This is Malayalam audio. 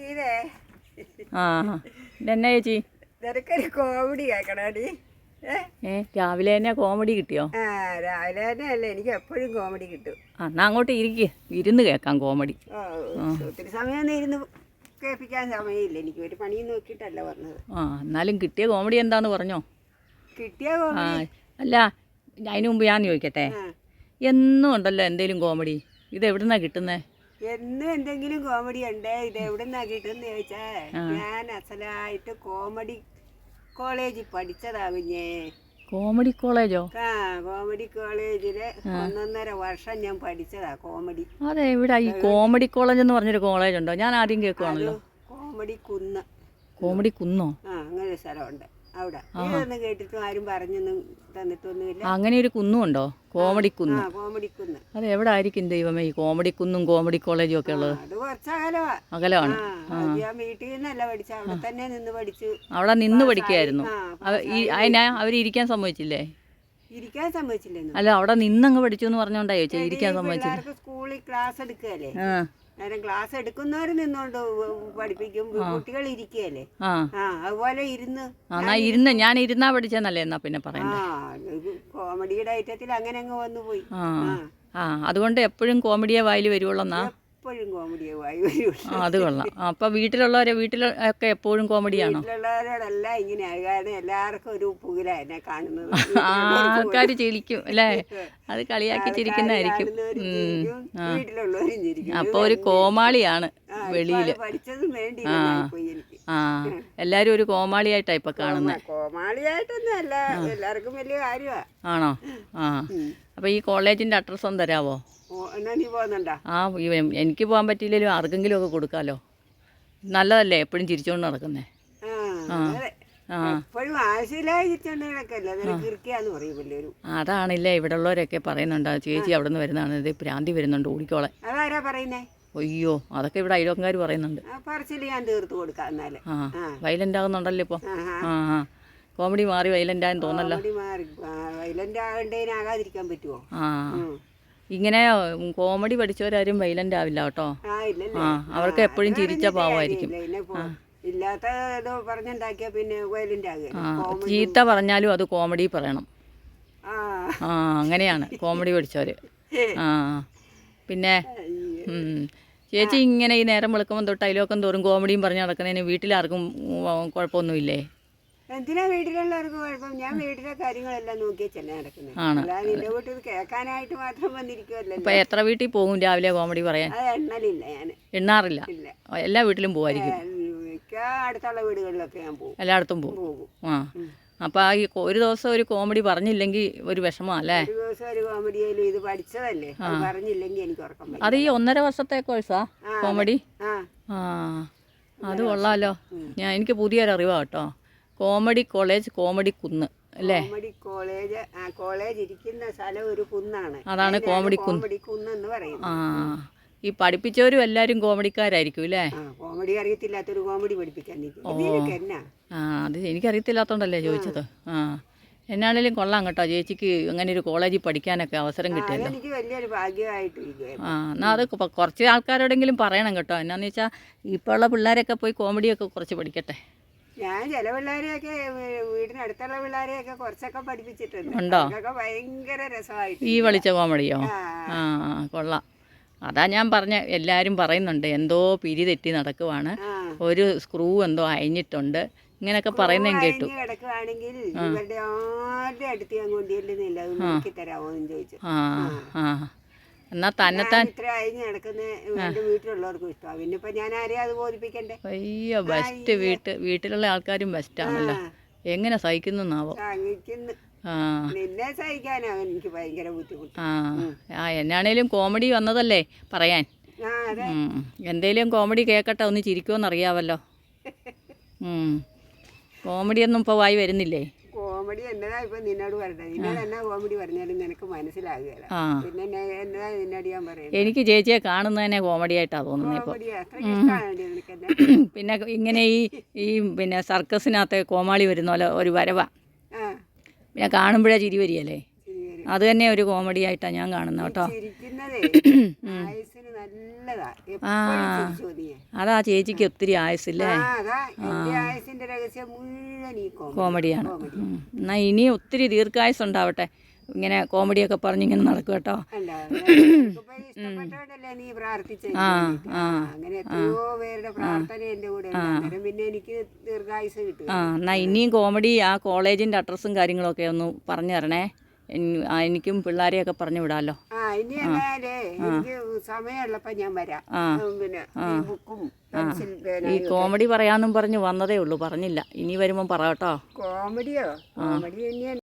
ഗീതേ ആ ഇതെന്നാ ചേച്ചി? നിനക്കൊരു കോമഡി ഏ? രാവിലെ തന്നെ കോമഡി കിട്ടിയോ? ആ രാവിലെ തന്നെ അല്ല. എനിക്ക് എപ്പോഴും കോമഡി കിട്ടും. ആ എന്നാ അങ്ങോട്ട് ഇരിക്കുക ഇരുന്ന് കേൾക്കാം കോമഡി ഒത്തിരി സമയമൊന്നും ഇരുന്ന് കേൾപ്പിക്കാൻ സമയമില്ല. എനിക്ക് ഒരു പണിയും നോക്കിയിട്ടല്ല പറഞ്ഞത്. ആ എന്നാലും കിട്ടിയ കോമഡി എന്താന്ന് പറഞ്ഞോ? കിട്ടിയ ആ അല്ല അതിനു മുമ്പ് ഞാൻ ചോദിക്കട്ടെ. എന്നും ഉണ്ടല്ലോ എന്തേലും കോമഡി ഇത് എവിടുന്നാ കിട്ടുന്നേ? എന്നും എന്തെങ്കിലും കോമഡി ഉണ്ട്? ഇത് എവിടെ നിന്നാ കിട്ടുന്ന ചോദിച്ചാ ഞാൻ അസലായിട്ട് കോമഡി കോളേജിൽ പഠിച്ചതാ കുഞ്ഞേ. കോമഡി കോളേജോ ആ കോമഡി കോളേജിൽ ഒന്നൊന്നര വർഷം ഞാൻ പഠിച്ചതാ കോമഡി അതെ ഇവിടെ ഈ കോമഡി കോളേജ് എന്ന് പറഞ്ഞൊരു കോളേജ് ഉണ്ടോ? ഞാൻ ആദ്യം കേൾക്കുവാണല്ലോ. കോമഡി കുന്ന്. കോമഡി കുന്നോ? ആ അങ്ങനെ ഒരു സ്ഥലമുണ്ട്. അവിടെ. ഇതൊന്നും കേട്ടിട്ടും ആരും പറഞ്ഞൊന്നും തന്നിട്ടൊന്നുമില്ല. അങ്ങനെ ഒരു കുന്നും ഉണ്ടോ കോമഡി കുന്ന്. കോമഡി കുന്ന്. അത് എവിടെ ആയിരിക്കും ദൈവമേ ഈ കോമഡി കുന്നും കോമഡി കോളേജും ഒക്കെ ഉള്ളത്? അത് കുറച്ചകലവാ അകലമാണ് ആ ഞാൻ വീട്ടിൽ നിന്നല്ല പഠിച്ച അവിടെ തന്നെ നിന്ന് പഠിച്ചു. അവിടെ നിന്ന് പഠിക്കുകയായിരുന്നു ഈ അതിനാ അവർ സമ്മതിച്ചില്ലേ? ഇരിക്കാൻ സമ്മതിച്ചില്ലെന്നു? അല്ല അവിടെ നിന്നങ്ങ് പഠിച്ചു എന്ന് പറഞ്ഞോണ്ടാ ചോദിച്ചാൽ ഇരിക്കാൻ സമ്മതിച്ചില്ല. സ്കൂളിൽ ക്ലാസ് എടുക്കുകയല്ലേ? നേരം ക്ലാസ് എടുക്കുന്നവർ നിന്നോണ്ട് പഠിപ്പിക്കും കുട്ടികൾ ഇരിക്കുകയല്ലേ? ആ. അതുപോലെ ഇരുന്ന്. എന്നാ ഇരുന്ന് ഞാൻ ഇരുന്നാ പഠിച്ചെന്നല്ലേ എന്നാ പിന്നെ പറയുന്നത് കോമഡിയുടെ ഐറ്റത്തിൽ അങ്ങനെ അങ്ങ് വന്നു പോയി ആ. അതുകൊണ്ട് എപ്പോഴും കോമഡിയെ വായിൽ വരുവുള്ളെന്നാ എപ്പോഴും കോമഡിയായി വരും ആ അത് കൊള്ളാം. ആ, അപ്പൊ വീട്ടിലുള്ളവരെ വീട്ടിലൊക്കെ എപ്പോഴും കോമഡിയാണോ വീട്ടിലുള്ളവരോടെല്ലാം ഇങ്ങനെയാണ് കാരണം എല്ലാവർക്കും ഒരു പുകില എന്നെ കാണുന്നത്. ആ ആൾക്കാർ ചിരിക്കും അല്ലേ? അത് കളിയാക്കി ചിരിക്കുന്നതായിരിക്കും. കാണുന്നവരും ഉം. ചിരിക്കും, വീട്ടിലുള്ളവരും ചിരിക്കും. അപ്പൊ ഒരു കോമാളിയാണ് ആ, പോയി എനിക്ക്. ആ എല്ലാരും ഒരു കോമാളിയായിട്ടാ ഇപ്പൊ കാണുന്നത് കോമാളിയായിട്ടൊന്നും എല്ലാവർക്കും വലിയ കാര്യമാ ആണോ? ആ. അപ്പൊ ഈ കോളേജിന്റെ അഡ്രസ്സ് ഒന്ന് തരാവോ? ഓ, ആ എനിക്ക് പോകാൻ പറ്റിയില്ലെങ്കിലും ആർക്കെങ്കിലും ഒക്കെ കൊടുക്കാലോ. നല്ലതല്ലേ എപ്പോഴും ചിരിച്ചോണ്ട് നടക്കുന്നേ? ആ അതാണില്ലേ ഇവിടെ ഉള്ളവരൊക്കെ പറയുന്നുണ്ട് ചേച്ചി അവിടെ നിന്ന് വരുന്നതാണ്. ഇത് പ്രാന്തി വരുന്നുണ്ട് ഓടിക്കോളെ. അയ്യോ അതൊക്കെ ഇവിടെ അയലോക്കാർ പറയുന്നുണ്ട്. ആ ആ ആകുന്നുണ്ടല്ലോ ഇപ്പൊ. ആ ആ. കോമഡി മാറി വൈലന്റ് ആയെന്ന് തോന്നല്ല വയലന്റ് ആ. ഇങ്ങനെ കോമഡി പഠിച്ചവരാരും വൈലന്റ് ആവില്ല കേട്ടോ. ആ അവർക്ക് എപ്പോഴും ചിരിച്ച പാവമായിരിക്കും ഇല്ല, പിന്നെ പോ- ഇല്ലാത്ത പറഞ്ഞുണ്ടാക്കിയ പിന്നെ വയലന്റ് ആകുക ആ ചീത്ത പറഞ്ഞാലും അത് കോമഡി പറയണം. ആ. അങ്ങനെയാണ് കോമഡി പഠിച്ചവർ ആ പിന്നെ. ചേച്ചി ഇങ്ങനെ ഈ നേരം വെളുക്കുമ്പോൾ തൊട്ട് അയലോക്കം തോറും കോമഡിയും പറഞ്ഞ് നടക്കുന്നതിന് വീട്ടിലാർക്കും കുഴപ്പമൊന്നുമില്ലേ? എന്തിനാ വീട്ടിലുള്ളവർക്ക് കുഴപ്പം? ഞാൻ വീട്ടിലെ കാര്യങ്ങളെല്ലാം നോക്കിയ ചെല്ലാൻ നടക്കുന്നത്. അല്ലാതെ നിന്റെ വീട്ടിൽ കേൾക്കാനായിട്ട് മാത്രം വന്നിരിക്കുമല്ലോ ഇപ്പം എത്ര വീട്ടിൽ പോകും രാവിലെ കോമഡി പറയാൻ? അത് എണ്ണലില്ല ഞാൻ എണ്ണാറില്ല. ഇല്ല. എല്ലാ വീട്ടിലും പോവായിരിക്കും. മിക്ക അടുത്തുള്ള വീടുകളിലൊക്കെ ഞാൻ പോകും. എല്ലായിടത്തും പോകും. പോകും. ആ. അപ്പോൾ ഈ ഒരു ദിവസം ഒരു കോമഡി പറഞ്ഞില്ലെങ്കിൽ ഒരു വിഷമം അല്ലേ? ഒരു ദിവസം ഒരു കോമഡിയിലും ഇത് പഠിച്ചതല്ലേ? അത് പറഞ്ഞില്ലെങ്കിൽ എനിക്ക് ഉറക്കം വരും അത് ഈ ഒന്നര വർഷത്തെ കോഴ്സാ കോമഡി? ആ. ആ. അത് കൊള്ളാമല്ലോ ഞാൻ എനിക്ക് പുതിയൊരു അറിവാ കേട്ടോ. കോമഡി കോളേജ് കോമഡി കുന്ന് അല്ലേ? കോമഡി കോളേജ് കോളേജ് ഇരിക്കുന്ന സ്ഥലം ഒരു കുന്നാണ്. അതാണ് കോമഡി കുന്ന്. കോമഡി കുന്ന് എന്ന് പറയുന്നത്. ആ ഈ പഠിപ്പിച്ചവരും എല്ലാവരും കോമഡിക്കാരായിരിക്കും അല്ലേ? കോമഡി അറിയത്തില്ലാത്തൊരു കോമഡി പഠിപ്പിക്കാൻ ആ അത് എനിക്കറിയത്തില്ലാത്തോണ്ടല്ലേ ചോദിച്ചത്. ആ എന്നാണേലും കൊള്ളാം കേട്ടോ. ചേച്ചിക്ക് അങ്ങനെ ഒരു കോളേജിൽ പഠിക്കാനൊക്കെ അവസരം കിട്ടിയല്ലോ. എനിക്ക് വലിയൊരു ഭാഗ്യമായിട്ടിരിക്കുകയായിരുന്നു ആ എന്നാൽ അത് കുറച്ച് ആൾക്കാരോടെങ്കിലും പറയണം കേട്ടോ. എന്നാന്ന് വെച്ചാൽ ഇപ്പോൾ ഉള്ള പിള്ളേരൊക്കെ പോയി കോമഡിയൊക്കെ കുറച്ച് പഠിക്കട്ടെ. ഞാൻ ചില പിള്ളേരെയൊക്കെ വീടിനടുത്തുള്ള പിള്ളേരെയൊക്കെ കുറച്ചൊക്കെ പഠിപ്പിച്ചിട്ടുണ്ട്. ഉണ്ടോ? അതൊക്കെ ഭയങ്കര രസമായിട്ട് ഈ വലിച്ച കോമഡിയോ? ആ. കൊള്ളാം. അതാ ഞാൻ പറഞ്ഞ എല്ലാവരും പറയുന്നുണ്ട് എന്തോ പിരി തെറ്റി നടക്കുവാണ്. ഒരു സ്ക്രൂ എന്തോ അയഞ്ഞിട്ടുണ്ട്. ഇങ്ങനെയൊക്കെ പറയുന്നതും കേട്ടു. കിടക്കുകയാണെങ്കിൽ ഇവരുടെ ആരുടെ അടുത്ത് ഞാൻ കൊണ്ടുചെല്ലുന്നില്ല അത് നോക്കി തരാമോ എന്ന് ചോദിച്ചു. ആ. ആ. എന്നാൽ തന്നെ അയ്യോ ബെസ്റ്റ് വീട്ട് വീട്ടിലുള്ള ആൾക്കാരും ബെസ്റ്റാണല്ലോ എങ്ങനെ സഹിക്കുന്നാവോ സഹിക്കുന്നു. ആ. ആ. എന്നാണേലും കോമഡി വന്നതല്ലേ പറയാൻ? എന്തേലും കോമഡി കേൾക്കട്ടെ ഒന്ന് ചിരിക്കുമെന്നറിയാവല്ലോ. കോമഡിയൊന്നും ഇപ്പോൾ വായി വരുന്നില്ലേ? കോമഡി എന്നതാ ഇപ്പൊ നിന്നോട് പറഞ്ഞത്. നിന്നോട് എന്നാ കോമഡി പറഞ്ഞാലും നിനക്ക് മനസ്സിലാകുകയില്ല. പിന്നെ എന്നെ- എന്നതാ നിന്നോട് ഞാൻ പറയുന്നത്? എനിക്ക് ചേച്ചിയെ കാണുന്നതന്നെ കോമഡി ആയിട്ടാ തോന്നുന്നത് ഇപ്പോൾ പിന്നെ ഇങ്ങനെ ഈ ഈ പിന്നെ സർക്കസിനകത്ത് കോമാളി വരുന്ന പോലെ ഒരു വരവാ. പിന്നെ കാണുമ്പോഴേ ചിരി വരികയല്ലേ. അത് തന്നെ ഒരു കോമഡി ആയിട്ടാണ് ഞാൻ കാണുന്നത് കേട്ടോ. ആ. അതാ ചേച്ചിക്ക് ഒത്തിരി ആയുസില്ലേ കോമഡിയാണ്. എന്നാ ഇനി ഒത്തിരി ദീർഘായുസ് ഉണ്ടാവട്ടെ. ഇങ്ങനെ കോമഡിയൊക്കെ പറഞ്ഞ് ഇങ്ങനെ നടക്കും കേട്ടോ. ആ, ആ, ആ എന്നാ ഇനിയും കോമഡി ആ കോളേജിന്റെ അഡ്രസ്സും കാര്യങ്ങളൊക്കെ ഒന്ന് പറഞ്ഞു തരണേ. എനിക്കും പിള്ളേരെയൊക്കെ പറഞ്ഞു വിടാലോ? ഈ കോമഡി പറയാന്നും പറഞ്ഞു വന്നതേ ഉള്ളൂ പറഞ്ഞില്ല. ഇനി വരുമ്പോൾ പറ കേട്ടോ. കോമഡിയോ? കോമഡി തന്നെയാണ്